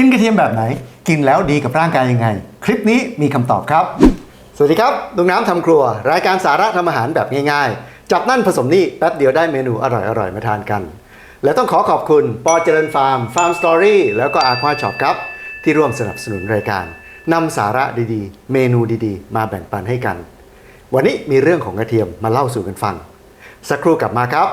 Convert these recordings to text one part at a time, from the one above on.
กินกระเทียมแบบไหน กินแล้วดีกับร่างกายยังไง คลิปนี้มีคำตอบครับ สวัสดีครับลุงน้ำทำครัว รายการสาระทำอาหารแบบง่ายๆ จับนั่นผสมนี่แป๊บเดียวได้เมนูอร่อยๆมาทานกัน และต้องขอขอบคุณปอเจริญฟาร์มฟาร์มสตอรี่แล้วก็อาควาช็อปครับ ที่ร่วมสนับสนุนรายการนำสาระดีๆ เมนูดีๆ มาแบ่งปันให้กัน วันนี้มีเรื่องของกระเทียมมาเล่าสู่กันฟัง สักครู่กลับมาครับ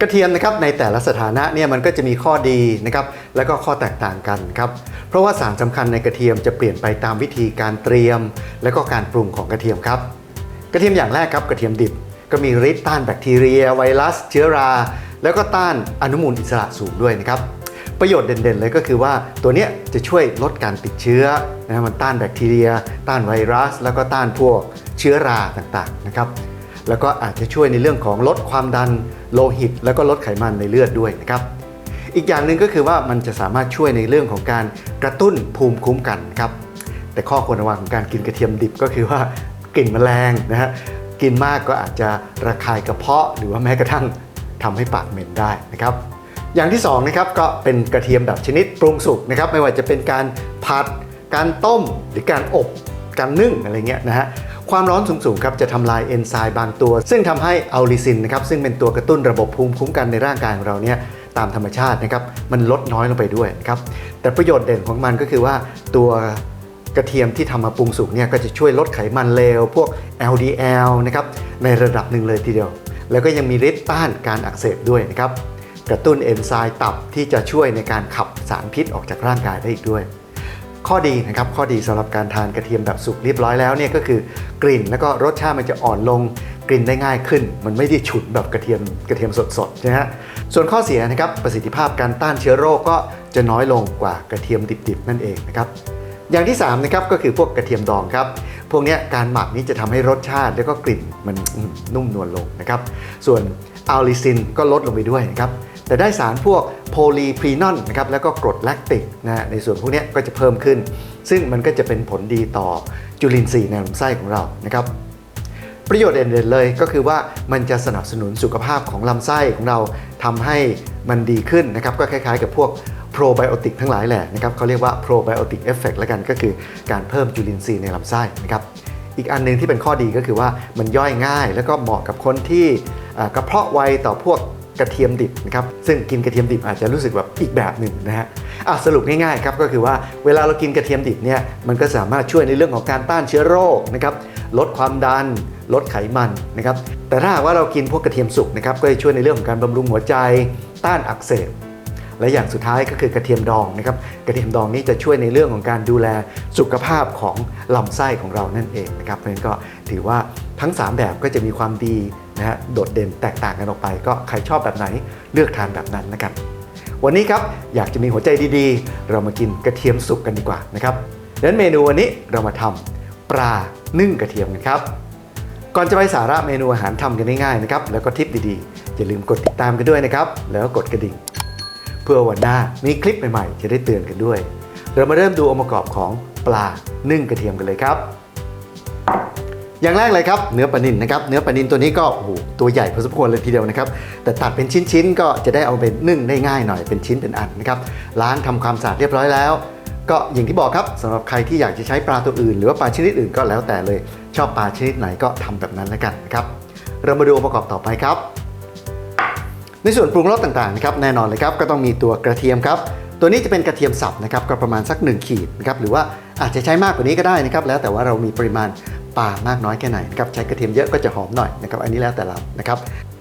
กระเทียมนะครับในแต่ละสถานะเนี่ยมันก็จะมีข้อดีนะครับแล้วก็ข้อแตกต่างกันครับเพราะว่าสารสำคัญในกระเทียมจะเปลี่ยนไปตามวิธีการเตรียม และก็การปรุงของกระเทียมครับ กระเทียมอย่างแรกครับกระเทียมดิบก็มีฤทธิ์ต้านแบคทีเรีย ไวรัส เชื้อรา แล้วก็ต้านอนุมูลอิสระสูงด้วยนะครับประโยชน์เด่นๆเลยก็คือว่าตัวเนี้ยจะช่วยลดการติดเชื้อนะมันต้านแบคทีเรีย ต้านไวรัส แล้วก็ต้านพวกเชื้อราต่างๆนะครับ แล้วก็อาจจะช่วยในเรื่องของลดความดันโลหิต แล้วก็ลดไขมันในเลือดด้วยนะครับอีกอย่างหนึ่งก็คือว่ามันจะสามารถช่วยในเรื่องของการกระตุ้นภูมิคุ้มกันครับแต่ข้อควรระวังของการกินกระเทียมดิบก็คือว่ากลิ่นแมลงนะฮะกินมากก็อาจจะระคายกระเพาะหรือว่าแม้กระทั่งทำให้ปากเหม็นได้นะครับอย่างที่สองนะครับก็เป็นกระเทียมแบบชนิดปรุงสุกนะครับไม่ว่าจะเป็นการผัด การต้มหรือการอบการนึ่งอะไรเงี้ยนะฮะ ความร้อนสูงๆครับจะทำลายเอนไซม์บางตัว ซึ่งทำให้อัลลิซินนะครับซึ่งเป็นตัวกระตุ้นระบบภูมิคุ้มกันในร่างกายของเราเนี่ยตามธรรมชาตินะครับมันลดน้อยลงไปด้วยนะครับแต่ประโยชน์เด่นของมันก็คือว่าตัวกระเทียมที่ทำมาปรุงสุกเนี่ยก็จะช่วยลดไขมันเลวพวก LDL นะครับในระดับหนึ่งเลยทีเดียว แล้วก็ยังมีฤทธิ์ต้านการอักเสบด้วยนะครับกระตุ้นเอนไซม์ตับที่จะช่วยในการขับสารพิษออกจากร่างกายได้อีกด้วย ข้อดีนะครับข้อดีสำหรับการทานกระเทียมแบบสุกเรียบร้อยแล้วเนี่ยก็คือกลิ่นแล้วก็รสชาติมันจะอ่อนลงกลิ่นได้ง่ายขึ้น มันไม่ได้ฉุนแบบกระเทียมกระเทียมสดๆนะฮะส่วนข้อเสียนะครับประสิทธิภาพการต้านเชื้อโรคก็จะน้อยลงกว่ากระเทียมดิบๆนั่นเองนะครับอย่างที่3นะครับก็คือพวกกระเทียมดองครับ พวกนี้การหมักนี้จะทำให้รสชาติแล้วก็กลิ่นมันนุ่มนวลลงนะครับ ส่วนอัลลิซินก็ลดลงไปด้วยนะครับ แต่ได้สารพวกโพลีพรีนอลนะครับแล้วก็กรดแลคติกนะในส่วนพวกนี้ก็จะเพิ่มขึ้น ซึ่งมันก็จะเป็นผลดีต่อจุลินทรีย์ในลำไส้ของเรานะครับประโยชน์เด่นๆเลยก็คือว่ามันจะสนับสนุนสุขภาพของลำไส้ของเราทำให้มันดีขึ้นนะครับก็คล้ายๆกับพวกโปรไบโอติกทั้งหลายแหละนะครับเขาเรียกว่าโปรไบโอติกเอฟเฟกแล้วกันก็คือการเพิ่มจุลินทรีย์ในลำไส้นะครับอีกอันหนึงที่เป็นข้อดีก็คือว่ามันย่อยง่าย แล้วก็เหมาะกับคนที่กระเพาะไวต่อพวก กระเทียมดิบนะครับซึ่งกินกระเทียมดิบอาจจะรู้สึกแบบอีกแบบหนึ่งนะฮะอะสรุปง่ายๆครับก็คือว่าเวลาเรากินกระเทียมดิบเนี่ยมันก็สามารถช่วยในเรื่องของการต้านเชื้อโรคนะครับลดความดัน ลดไขมันนะครับแต่ถ้าหากว่าเรากินพวกกระเทียมสุกนะครับก็จะช่วยในเรื่องของการบำรุงหัวใจต้านอักเสบและอย่างสุดท้ายก็คือกระเทียมดองนะครับกระเทียมดองนี่จะช่วยในเรื่องของการดูแลสุขภาพของลำไส้ของเรานั่นเองนะครับเพราะฉะนั้นก็ถือว่าทั้ง 3 แบบก็จะมีความดี นะฮะโดดเด่นแตกต่างกันออกไป ก็ใครชอบแบบไหนเลือกทานแบบนั้นนะครับ วันนี้ครับอยากจะมีหัวใจดีๆ เรามากินกระเทียมสุกกันดีกว่านะครับดังนั้นเมนูวันนี้เรามาทำปลานึ่งกระเทียมกันครับ ก่อนจะไปสาระเมนูอาหารทำกันง่ายๆนะครับแล้วก็ทิปดีๆ อย่าลืมกดติดตามกันด้วยนะครับแล้วก็กดกระดิ่ง เพื่อวันหน้ามีคลิปใหม่ๆ จะได้เตือนกันด้วย เรามาเริ่มดูองค์ประกอบของปลานึ่งกระเทียมกันเลยครับ อย่างแรกเลยครับเนื้อปลานินนะครับเนื้อปลานินตัวนี้ก็โอ้โหตัวใหญ่พอสมควรเลยทีเดียวนะครับแต่ตัดเป็นชิ้นๆก็จะได้เอาไปนึ่งได้ง่ายหน่อยเป็นชิ้นเป็นอันนะครับล้างทำความสะอาดเรียบร้อยแล้ว ก็อย่างที่บอกครับสำหรับใครที่อยากจะใช้ปลาตัวอื่น หรือว่าปลาชนิดอื่นก็แล้วแต่เลย ชอบปลาชนิดไหนก็ทำแบบนั้นแล้วกันนะครับเรามาดูองค์ประกอบต่อไปครับในส่วนปรุงรสต่างๆนะครับแน่นอนเลยครับก็ต้องมีตัวกระเทียมครับตัวนี้จะเป็นกระเทียมสับนะครับก็ประมาณสัก 1 ขีดนะครับหรือว่าอาจจะใช้มากกว่านี้ก็ได้นะครับแล้วแต่ว่าเรามีปริมาณ ปลามากน้อยแค่ไหนนะครับใช้กระเทียมเยอะก็จะหอมหน่อยนะครับอันนี้แล้วแต่เรานะครับ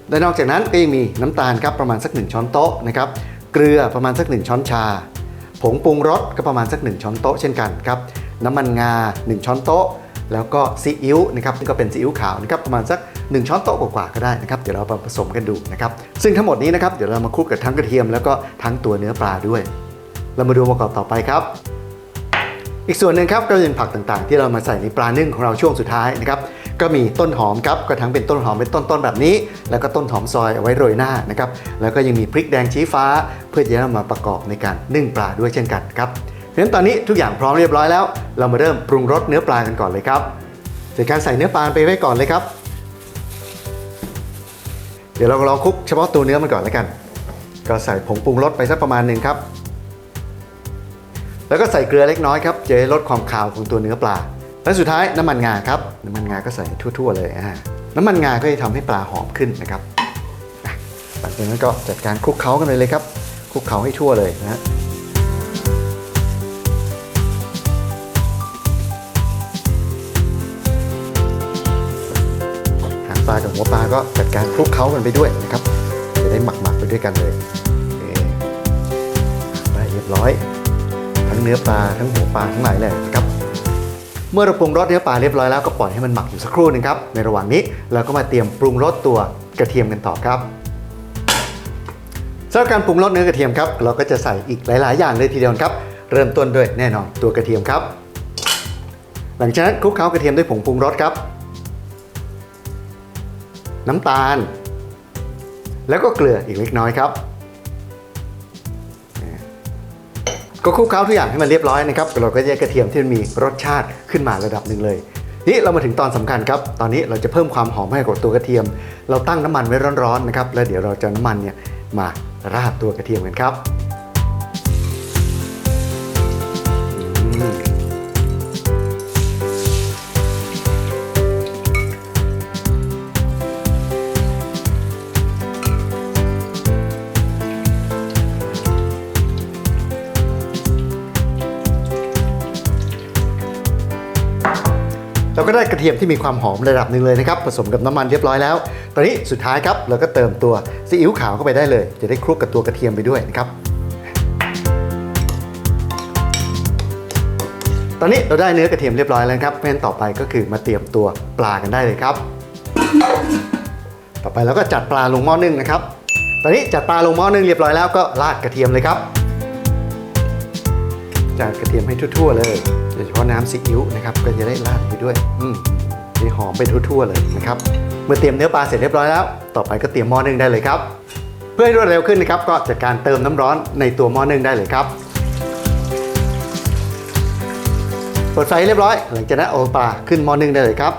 และนอกจากนั้นก็ยังมีน้ำตาลครับประมาณสัก 1 ช้อนโต๊ะนะครับเกลือประมาณสัก 1 ช้อนชา ผงปรุงรสก็ประมาณสัก 1 ช้อนโต๊ะเช่นกันครับน้ำมันงา 1 ช้อนโต๊ะ แล้วก็ซีอิ๊วนะครับนี่ก็เป็นซีอิ๊วขาวนะครับประมาณสัก 1 ช้อนโต๊ะกว่าๆก็ได้นะครับเดี๋ยวเรามาผสมกันดูนะครับซึ่งทั้งหมดนี้นะครับเดี๋ยวเรามาคลุกกับทั้งกระเทียมแล้วก็ทั้งตัวเนื้อปลาด้วย เรามาดูประกอบต่อไปครับ อีกส่วนหนึ่งครับก็เป็นผักต่างๆ ที่เรามาใส่ในปลานึ่งของเราช่วงสุดท้ายนะครับก็มีต้นหอมครับก็ทั้งเป็นต้นหอมเป็นต้นๆแบบนี้ แล้วก็ต้นหอมซอยเอาไว้โรยหน้านะครับแล้วก็ยังมีพริกแดงชี้ฟ้า เพื่อจะนำมาประกอบในการนึ่งปลาด้วยเช่นกันครับเพราะฉะนั้นตอนนี้ทุกอย่างพร้อมเรียบร้อยแล้ว เรามาเริ่มปรุงรสเนื้อปลากันก่อนเลยครับโดยการใส่เนื้อปลาไปไว้ก่อนเลยครับ เดี๋ยวเราลองคลุกเฉพาะตัวเนื้อมันก่อนแล้วกัน ก็ใส่ผงปรุงรสไปสักประมาณหนึ่งครับ แล้วก็ใส่เกลือเล็กน้อยครับจะได้ลดความคาวของตัวเนื้อปลา และสุดท้ายน้ำมันงาครับน้ำมันงาก็ใส่ทั่ว ๆ เลยอ่าน้ำมันงาก็จะทำให้ปลาหอมขึ้นนะครับหลังจากนั้นก็จัดการคลุกเคล้ากันเลยครับคลุกเคล้าให้ทั่วเลยนะฮะหางปลากับหัวปลาก็จัดการคลุกเคล้ากันไปด้วยนะครับจะได้หมักหมักๆไปด้วยกันเลยโอเคได้เรียบร้อย ทั้งเนื้อปลาทั้งหัวปลาทั้งหลายเลยนะครับเมื่อเราปรุงรสเนื้อปลาเรียบร้อยแล้วก็ปล่อยให้มันหมักอยู่สักครู่หนึงครับในระหว่างนี้เราก็มาเตรียมปรุงรสตัวกระเทียมกันต่อครับสำหรับการปรุงรสเนื้อกระเทียมครับเราก็จะใส่อีกหลาย ๆ อย่างเลยทีเดียวครับ เริ่มต้นด้วยแน่นอนตัวกระเทียมครับ หลังจากนั้นคลุกเคล้ากระเทียมด้วยผงปรุงรสครับ น้ำตาล แล้วก็เกลืออีกเล็กน้อยครับ ก็คลุกเคล้าทุกอย่างให้มันเรียบร้อยนะครับเราก็จะได้กระเทียมที่มันมีรสชาติขึ้นมาระดับหนึ่งเลย นี่เรามาถึงตอนสำคัญครับ ตอนนี้เราจะเพิ่มความหอมให้กับตัวกระเทียม เราตั้งน้ำมันไว้ร้อนๆนะครับ แล้วเดี๋ยวเราจะน้ำมันเนี่ยมาราดตัวกระเทียมกันครับ เราก็ได้กระเทียมที่มีความหอมระดับหนึ่งเลยนะครับผสมกับน้ำมันเรียบร้อยแล้ว ตอนนี้สุดท้ายครับเราก็เติมตัวซีอิ๊วขาวเข้าไปได้เลย จะได้คลุกกับตัวกระเทียมไปด้วยนะครับตอนนี้เราได้เนื้อกระเทียมเรียบร้อยแล้วครับเพราะฉะนั้นต่อไปก็คือมาเตรียมตัวปลากันได้เลยครับ ต่อไปเราก็จัดปลาลงหม้อนึ่งนะครับ ตอนนี้จัดปลาลงหม้อนึ่งเรียบร้อยแล้วก็ราดกระเทียมเลยครับ จัดกระเทียมให้ทั่วๆเลยโดยเฉพาะน้ำซีอิ๊วนะครับก็จะได้ราดไปด้วยอืมให้หอมไปทั่วๆเลยนะครับเมื่อเตรียมเนื้อปลาเสร็จเรียบร้อยแล้ว ต่อไปก็เตรียมหม้อนึ่งได้เลยครับ เพื่อให้รวดเร็วขึ้นนะครับก็จัดการเติมน้ำร้อนในตัวหม้อนึ่งได้เลยครับเปิดไฟเรียบร้อย หลังจากนั้นเอาปลาขึ้นหม้อนึ่งได้เลยครับ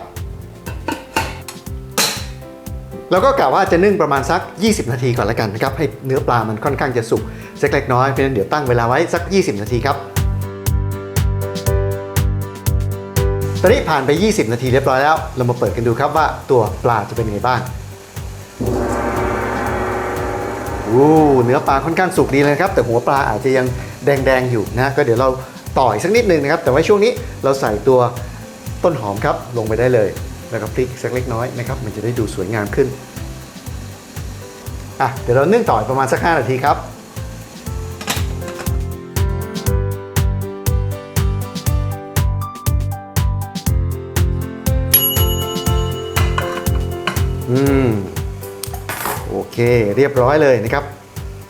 แล้วก็กะว่าจะนึ่งประมาณสัก 20 นาทีก่อนแล้วกันนะครับให้เนื้อปลามันค่อนข้างจะสุกสักเล็กน้อยเพราะฉะนั้นเดี๋ยวตั้งเวลาไว้สัก 20 นาทีครับ ตอนนี้ผ่านไป 20 นาทีเรียบร้อยแล้ว เรามาเปิดกันดูครับว่าตัวปลาจะเป็นยังไงบ้างอู้เนื้อปลาค่อนข้างสุกดีเลยครับ แต่หัวปลาอาจจะยังแดงๆอยู่นะ ก็เดี๋ยวเราต่ออีกสักนิดนึงนะครับ แต่ว่าช่วงนี้เราใส่ตัวต้นหอมครับลงไปได้เลย แล้วก็พริกสักเล็กน้อยนะครับ มันจะได้ดูสวยงามขึ้น อะ เดี๋ยวเรานึ่งต่ออีกประมาณสัก 5 นาทีครับ อืมโอเคเรียบร้อยเลยนะครับ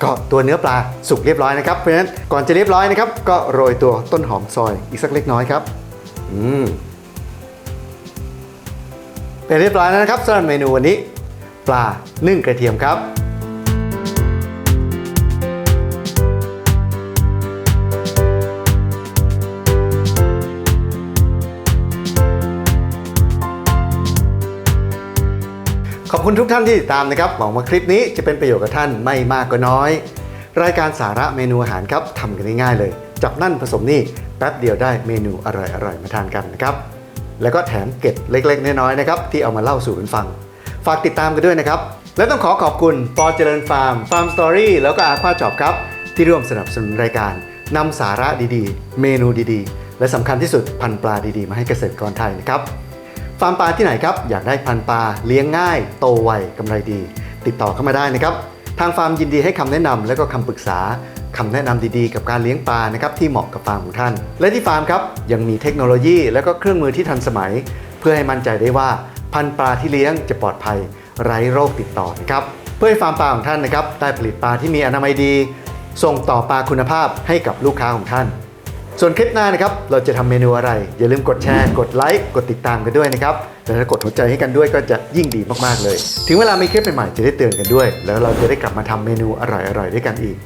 ก็ตัวเนื้อปลาสุกเรียบร้อยนะครับเพราะฉะนั้นก่อนจะเรียบร้อยนะครับ ก็โรยตัวต้นหอมซอยอีกสักเล็กน้อยครับอืมเป็นเรียบร้อยแล้วนะครับสำหรับเมนูวันนี้ ปลานึ่งกระเทียมครับ คุณทุกท่านที่ติดตามนะครับหวังว่าคลิปนี้จะเป็นประโยชน์กับท่านไม่มากก็น้อย รายการสาระเมนูอาหารครับทำกันง่ายๆเลย จับนั่นผสมนี่แป๊บเดียวได้เมนูอร่อยๆมาทานกันนะครับแล้วก็แถมเก็ดเล็ก ๆ น้อยๆนะครับที่เอามาเล่าสู่กันฟัง ฝากติดตามกันด้วยนะครับ และต้องขอขอบคุณปอเจริญฟาร์มฟาร์มสตอรี่แล้วก็อาควาจอบครับ ที่ร่วมสนับสนุนรายการนำสาระดีๆ เมนูดีๆ และสำคัญที่สุดพันปลาดีๆ มาให้เกษตรกรไทยนะครับ ฟาร์มปลาที่ไหนครับ อยากได้พันปลาเลี้ยงง่าย โตไวกำไรดี ติดต่อเข้ามาได้นะครับ ทางฟาร์มยินดีให้คำแนะนำและก็คำปรึกษาคำแนะนำดีๆ กับการเลี้ยงปลานะครับที่เหมาะกับฟาร์มของท่าน และที่ฟาร์มครับยังมีเทคโนโลยี และก็เครื่องมือที่ทันสมัย เพื่อให้มั่นใจได้ว่าพันปลาที่เลี้ยงจะปลอดภัย ไร้โรคติดต่อนะครับเพื่อให้ฟาร์มปลาของท่านนะครับได้ผลิตปลาที่มีอนามัยดี ส่งต่อปลาคุณภาพให้กับลูกค้าของท่าน ส่วนคลิปหน้านะครับ เราจะทำเมนูอะไร อย่าลืมกดแชร์ กดไลค์ กดติดตามกันด้วยนะครับแต่ถ้ากดหัวใจให้กันด้วยก็จะยิ่งดีมากๆเลย ถึงเวลามีคลิปใหม่ๆจะได้เตือนกันด้วย แล้วเราจะได้กลับมาทำเมนูอร่อยๆด้วยกันอีก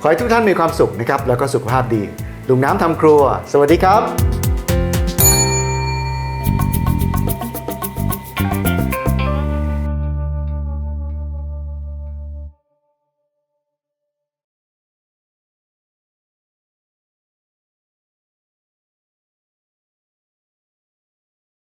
ขอให้ทุกท่านมีความสุขนะครับ แล้วก็สุขภาพดี ลุงน้ำทำครัว สวัสดีครับ